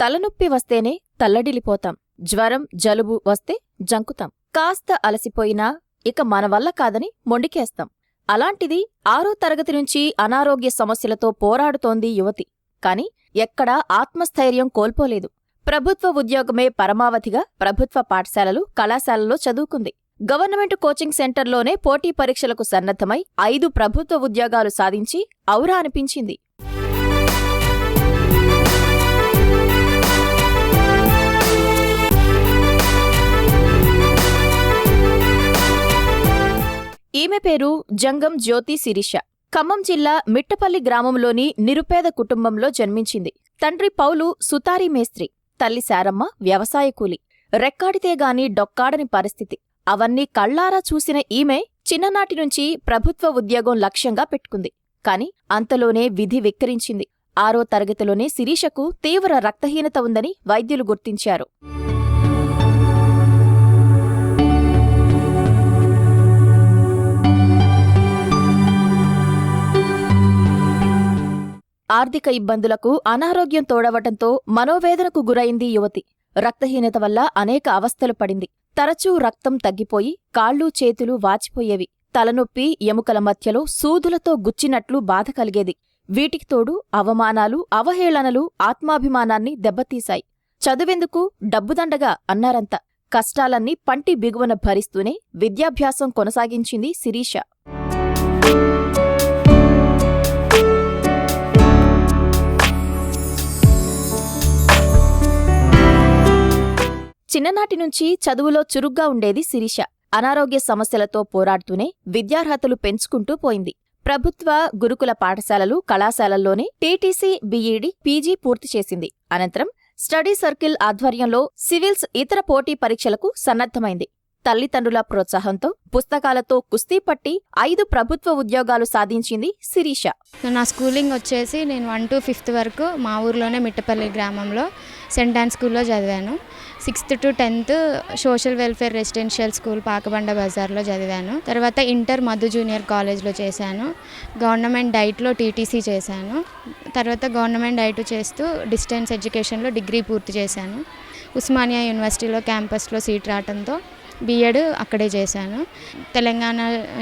తలనొప్పి వస్తేనే తల్లడిల్లిపోతాం. జ్వరం జలుబు వస్తే జంకుతాం. కాస్త అలసిపోయినా ఇక మన వల్ల కాదని మొండికేస్తాం. అలాంటిది ఆరో తరగతి నుంచి అనారోగ్య సమస్యలతో పోరాడుతోంది యువతి. కాని ఎక్కడా ఆత్మస్థైర్యం కోల్పోలేదు. ప్రభుత్వ ఉద్యోగమే పరమావధిగా ప్రభుత్వ పాఠశాలలు కళాశాలల్లో చదువుకుంది. గవర్నమెంట్ కోచింగ్ సెంటర్లోనే పోటీ పరీక్షలకు సన్నద్ధమై ఐదు ప్రభుత్వ ఉద్యోగాలు సాధించి ఔరా అనిపించింది. ఈమె పేరు జంగం జ్యోతి శిరీష. ఖమ్మం జిల్లా మిట్టపల్లి గ్రామంలోని నిరుపేద కుటుంబంలో జన్మించింది. తండ్రి పౌలు సుతారి మేస్త్రి తల్లి శారమ్మ వ్యవసాయ కూలి. డొక్కాడని పరిస్థితి. అవన్నీ కళ్ళారా చూసిన ఈమె చిన్ననాటి నుంచి ప్రభుత్వ ఉద్యోగం లక్ష్యంగా పెట్టుకుంది. కాని అంతలోనే విధి వెక్కిరించింది ఆరో తరగతిలోనే శిరీషకు తీవ్ర రక్తహీనత ఉందని వైద్యులు గుర్తించారు. ఆర్థిక ఇబ్బందులకు అనారోగ్యం తోడవటంతో మనోవేదనకు గురైంది యువతి. రక్తహీనత వల్ల అనేక అవస్థలు పడింది. తరచూ రక్తం తగ్గిపోయి కాళ్ళు చేతులు వాచిపోయేవి. తలనొప్పి ఎముకల మధ్యలో సూదులతో గుచ్చినట్లు బాధ కలిగేది. వీటికి తోడు అవమానాలు అవహేళనలు ఆత్మాభిమానాన్ని దెబ్బతీశాయి. చదువెందుకు? డబ్బుదండగా అన్నారంతా. కష్టాలన్నీ పంటి బిగువన భరిస్తూనే విద్యాభ్యాసం కొనసాగించింది శిరీష. చిన్ననాటి నుంచి చదువులో చురుగ్గా ఉండేది శిరీష. అనారోగ్య సమస్యలతో పోరాడుతూనే విద్యార్హతలు పెంచుకుంటూ పోయింది. ప్రభుత్వ గురుకుల పాఠశాలలు కళాశాలల్లోనే టీటీసీ బీఈడీ పీజీ పూర్తి చేసింది. అనంతరం స్టడీ సర్కిల్ ఆధ్వర్యంలో సివిల్స్ ఇతర పోటీ పరీక్షలకు సన్నద్ధమైంది. తల్లిదండ్రుల ప్రోత్సాహంతో పుస్తకాలతో కుస్తీ పట్టి ఐదు ప్రభుత్వ ఉద్యోగాలు సాధించింది శిరీష. నా స్కూలింగ్ వచ్చేసి నేను వన్ టు ఫిఫ్త్ వరకు మా ఊర్లోనే మిట్టపల్లి గ్రామంలో సెంట్ ఆన్ స్కూల్లో చదివాను. Sixth to tenth social welfare residential school Pakabanda బజార్లో చదివాను. తర్వాత ఇంటర్ మధు జూనియర్ కాలేజ్లో చేశాను. గవర్నమెంట్ డైట్లో టీటీసీ చేశాను. తర్వాత గవర్నమెంట్ డైట్ చేస్తూ డిస్టెన్స్ ఎడ్యుకేషన్లో డిగ్రీ పూర్తి చేశాను. ఉస్మానియా యూనివర్సిటీలో క్యాంపస్లో సీట్ రావడంతో బీఎడ్ అక్కడే చేశాను. తెలంగాణ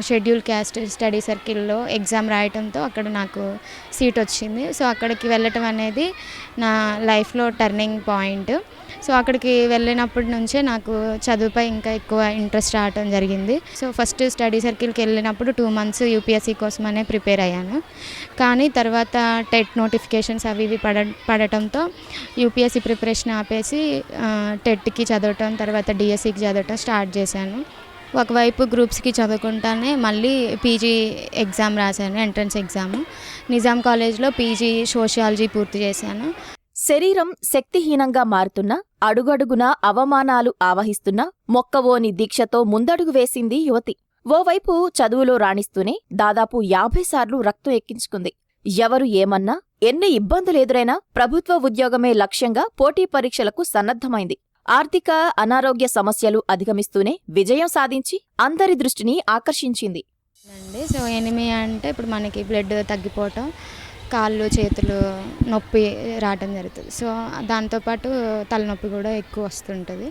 షెడ్యూల్ క్యాస్ట్ స్టడీ సర్కిల్లో ఎగ్జామ్ రాయటంతో అక్కడ నాకు సీట్ వచ్చింది సో అక్కడికి వెళ్ళటం అనేది నా లైఫ్లో టర్నింగ్ పాయింట్. సో అక్కడికి వెళ్ళినప్పటి నుంచే నాకు చదువుపై ఇంకా ఎక్కువ ఇంట్రెస్ట్ రావటం జరిగింది. సో ఫస్ట్ స్టడీ సర్కిల్కి వెళ్ళినప్పుడు టూ మంత్స్ యూపీఎస్సీ కోసమనే ప్రిపేర్ అయ్యాను. కానీ తర్వాత టెట్ నోటిఫికేషన్స్ అవి ఇవి పడ పడటంతో యూపీఎస్సీ ప్రిపరేషన్ ఆపేసి టెట్కి చదవటం తర్వాత డిఎస్సికి చదవటం స్టార్ట్ చేశాను. ఒకవైపు గ్రూప్స్కి చదువుకుంటానే మళ్ళీ పీజీ ఎగ్జామ్ రాశాను ఎంట్రన్స్ ఎగ్జామ్. నిజాం కాలేజ్లో పీజీ సోషియాలజీ పూర్తి చేశాను. శరీరం శక్తిహీనంగా మారుతున్నా అడుగడుగునా అవమానాలు ఆవహిస్తున్నా మొక్కవోని దీక్షతో ముందడుగు వేసింది యువతి. ఓవైపు చదువులో రాణిస్తూనే దాదాపు యాభై సార్లు రక్తం ఎక్కించుకుంది. ఎవరు ఏమన్నా ఎన్ని ఇబ్బందులెదురైనా ప్రభుత్వ ఉద్యోగమే లక్ష్యంగా పోటీ పరీక్షలకు సన్నద్ధమైంది. ఆర్థిక అనారోగ్య సమస్యలు అధిగమిస్తూనే విజయం సాధించి అందరి దృష్టిని ఆకర్షించింది. సో అంటే ఇప్పుడు మనకి బ్లడ్ తగ్గిపోవటం. కాళ్ళు చేతులు నొప్పి రావటం జరుగుతుంది. సో దాంతోపాటు తలనొప్పి కూడా ఎక్కువ వస్తుంటుంది.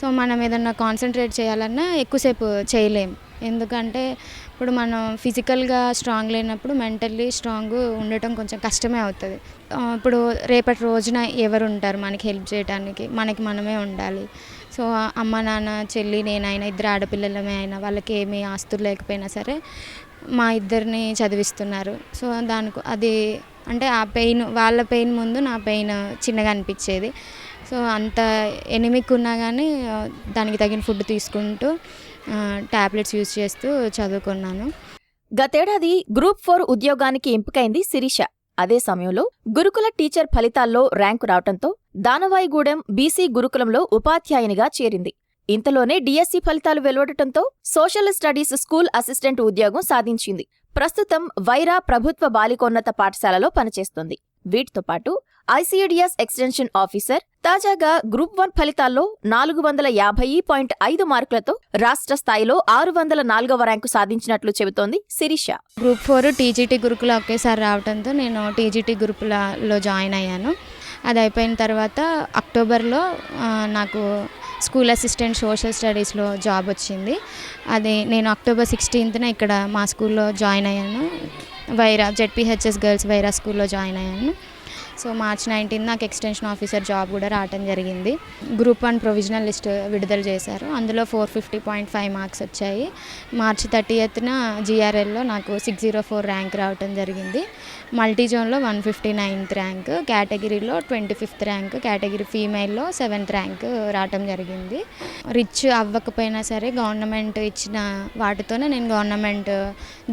సో మనం ఏదన్నా కాన్సన్ట్రేట్ చేయాలన్నా ఎక్కువసేపు చేయలేం. ఎందుకంటే ఇప్పుడు మనం ఫిజికల్గా స్ట్రాంగ్ లేనప్పుడు మెంటల్లీ స్ట్రాంగ్ ఉండటం కొంచెం కష్టమే అవుతుంది. ఇప్పుడు రేపటి రోజున ఎవరు ఉంటారు? మనకి హెల్ప్ చేయడానికి మనకి మనమే ఉండాలి. సో అమ్మ నాన్న చెల్లి నేనైనా ఇద్దరు ఆడపిల్లలమే అయినా వాళ్ళకి ఏమీ ఆస్తులు లేకపోయినా సరే మా ఇద్దరిని చదివిస్తున్నారు. సో దానికి అది అంటే ఆ పెయిన్ వాళ్ళ పెయిన్ ముందు నా పెయిన్ చిన్నగా అనిపించేది. సో అంత ఎనిమిక్ ఉన్నా కానీ దానికి తగిన ఫుడ్ తీసుకుంటూ ట్యాబ్లెట్స్ యూజ్ చేస్తూ చదువుకున్నాను. గతేడాది గ్రూప్ ఫోర్ ఉద్యోగానికి ఎంపికైంది శిరీష. అదే సమయంలో గురుకుల టీచర్ ఫలితాల్లో ర్యాంకు రావటంతో దానవాయిగూడెం బీసీ గురుకులంలో ఉపాధ్యాయునిగా చేరింది. ఇంతలోనే డిఎస్సి ఫలితాలు వెలువడటంతో సోషల్ స్టడీస్ స్కూల్ అసిస్టెంట్ ఉద్యోగం సాధించింది. ప్రస్తుతం వైరా ప్రభుత్వ బాలికోన్నత పాఠశాలలో పనిచేస్తోంది. వీటితో పాటు ఐసీడీఎస్ ఎక్స్టెన్షన్ ఆఫీసర్ తాజాగా గ్రూప్ వన్ ఫలితాల్లో నాలుగు వందల యాభై పాయింట్ ఐదు మార్కులతో రాష్ట్ర స్థాయిలో ఆరు వందల నాలుగవ ర్యాంకు సాధించినట్లు చెబుతోంది శిరీష. గ్రూప్ ఫోర్ టీజీటీ గురుకుల ఒకేసారి రావడంతో నేను టీజీటీ గురుకులలో జాయిన్ అయ్యాను. అది అయిపోయిన తర్వాత అక్టోబర్లో నాకు స్కూల్ అసిస్టెంట్ సోషల్ స్టడీస్లో జాబ్ వచ్చింది. అది నేను అక్టోబర్ సిక్స్టీన్త్న ఇక్కడ మా స్కూల్లో జాయిన్ అయ్యాను. వైరా జెడ్పిహెచ్ఎస్ గర్ల్స్ వైరా స్కూల్లో జాయిన్ అయ్యాను. సో మార్చ్ నైన్టీన్ నాకు ఎక్స్టెన్షన్ ఆఫీసర్ జాబ్ కూడా రావటం జరిగింది. గ్రూప్ వన్ ప్రొవిజనల్ లిస్ట్ విడుదల చేశారు. అందులో four fifty point five marks వచ్చాయి. మార్చి థర్టీ ఎత్న జిఆర్ఎల్లో నాకు సిక్స్ జీరో ఫోర్ ర్యాంక్ రావటం జరిగింది. మల్టీ జోన్లో వన్ ఫిఫ్టీ నైన్త్ ర్యాంక్ కేటగిరీలో ట్వంటీ ఫిఫ్త్ ర్యాంక్ కేటగిరీ ఫీమేల్లో సెవెంత్ ర్యాంక్ రావటం జరిగింది. రిచ్ అవ్వకపోయినా సరే గవర్నమెంట్ ఇచ్చిన వాటితోనే నేను గవర్నమెంట్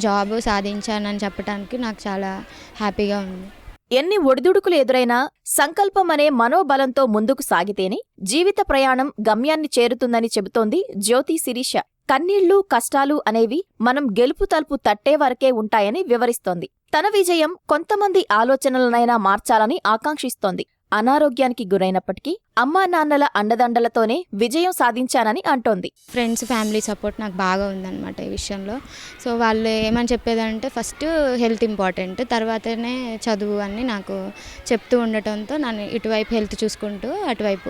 జాబ్ సాధించానని చెప్పడానికి నాకు చాలా హ్యాపీగా ఉంది. ఎన్ని ఒడిదుడుకులు ఎదురైనా సంకల్పమనే మనోబలంతో ముందుకు సాగితేనే జీవిత ప్రయాణం గమ్యాన్ని చేరుతుందని చెబుతోంది జ్యోతి శిరీష. కన్నీళ్ళు కష్టాలు అనేవి మనం గెలుపు తలుపు తట్టే వరకే ఉంటాయని వివరిస్తోంది. తన విజయం కొంతమంది ఆలోచనలనైనా మార్చాలని ఆకాంక్షిస్తోంది. అనారోగ్యానికి గురైనప్పటికీ అమ్మా నాన్నల అండదండలతోనే విజయం సాధించానని అంటోంది. ఫ్రెండ్స్ ఫ్యామిలీ సపోర్ట్ నాకు బాగా ఉందన్నమాట ఈ విషయంలో. సో వాళ్ళు ఏమని చెప్పేదంటే ఫస్ట్ హెల్త్ ఇంపార్టెంట్ తర్వాతనే చదువు అని నాకు చెప్తూ ఉండటంతో నన్ను ఇటువైపు హెల్త్ చూసుకుంటూ అటువైపు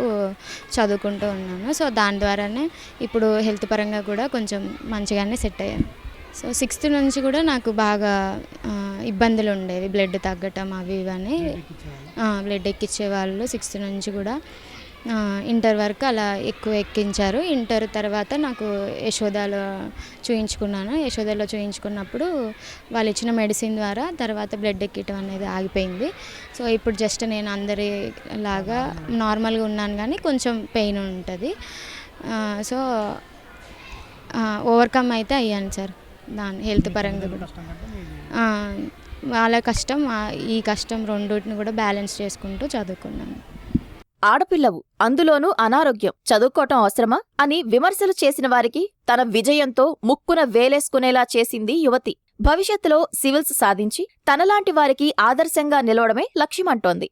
చదువుకుంటూ ఉన్నాను. సో దాని ద్వారానే ఇప్పుడు హెల్త్ పరంగా కూడా కొంచెం మంచిగానే సెట్ అయ్యాను. సో సిక్స్త్ నుంచి కూడా నాకు బాగా ఇబ్బందులు ఉండేవి. బ్లడ్ తగ్గటం అవి ఇవన్నీ బ్లడ్ ఎక్కించే వాళ్ళు సిక్స్త్ నుంచి కూడా ఇంటర్ వరకు అలా ఎక్కువ ఎక్కించారు. ఇంటర్ తర్వాత నాకు యశోదాలో చూయించుకున్నాను. యశోదాలో చూయించుకున్నప్పుడు వాళ్ళు ఇచ్చిన మెడిసిన్ ద్వారా తర్వాత బ్లడ్ ఎక్కటం అనేది ఆగిపోయింది. సో ఇప్పుడు జస్ట్ నేను అందరి లాగా నార్మల్గా ఉన్నాను కానీ కొంచెం పెయిన్ ఉంటుంది. సో ఓవర్కమ్ అయితే అయ్యాను సార్. దాని హెల్త్ పరంగా కూడా. ఆ, వాళ్ళ కష్టం ఈ కష్టం రెండింటిని కూడా బ్యాలెన్స్ చేసుకుంటూ చదువుకున్నాను. ఆడపిల్లవు అందులోనూ అనారోగ్యం చదువుకోవటం అవసరమా అని విమర్శలు చేసిన వారికి తన విజయంతో ముక్కున వేలేసుకునేలా చేసింది యువతి. భవిష్యత్తులో సివిల్స్ సాధించి తనలాంటి వారికి ఆదర్శంగా నిలవడమే లక్ష్యమంటోంది.